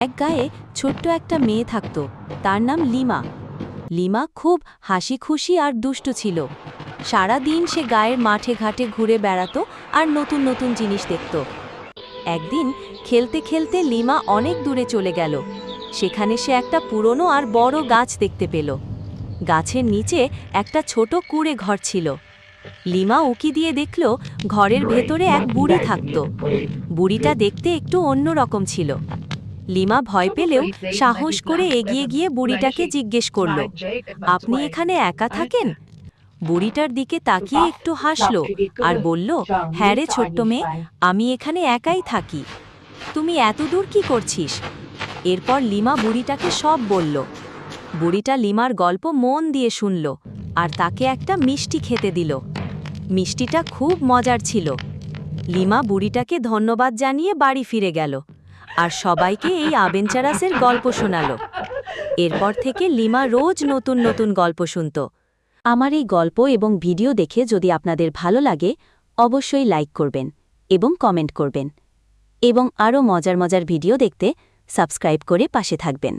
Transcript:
এক গায়ে ছোট্ট একটা মেয়ে থাকত, তার নাম লিমা। লিমা খুব হাসি খুশি আর দুষ্টু ছিল। সারা দিন সে গায়ের মাঠে ঘাটে ঘুরে বেড়াতো আর নতুন নতুন জিনিস দেখত। একদিন খেলতে খেলতে লিমা অনেক দূরে চলে গেল। সেখানে সে একটা পুরনো আর বড় গাছ দেখতে পেল। গাছের নিচে একটা ছোট কুড়ে ঘর ছিল। লিমা উকি দিয়ে দেখল ঘরের ভেতরে এক বুড়ি থাকত। বুড়িটা দেখতে একটু অন্যরকম ছিল। লিমা ভয় পেলেও সাহস করে এগিয়ে গিয়ে বুড়িটাকে জিজ্ঞেস করল, আপনি এখানে একা থাকেন? বুড়িটার দিকে তাকিয়ে একটু হাসলো আর বলল হ্যাঁ রে ছোট্ট মেয়ে, আমি এখানে একাই থাকি। তুমি এত দূর কি করছিস? এরপর লিমা বুড়িটাকে সব বলল। বুড়িটা লিমার গল্প মন দিয়ে শুনল আর তাকে একটা মিষ্টি খেতে দিল। মিষ্টিটা খুব মজার ছিল। লিমা বুড়িটাকে ধন্যবাদ জানিয়ে বাড়ি ফিরে গেল। আর সবাইকে এই আবেঞ্চারাসের গল্প শোনালো। এরপর থেকে লিমা রোজ নতুন নতুন গল্প শুনত। আমার এই গল্প এবং ভিডিও দেখে যদি আপনাদের ভালো লাগে, অবশ্যই লাইক করবেন এবং কমেন্ট করবেন। এবং আরও মজার মজার ভিডিও দেখতে সাবস্ক্রাইব করে পাশে থাকবেন।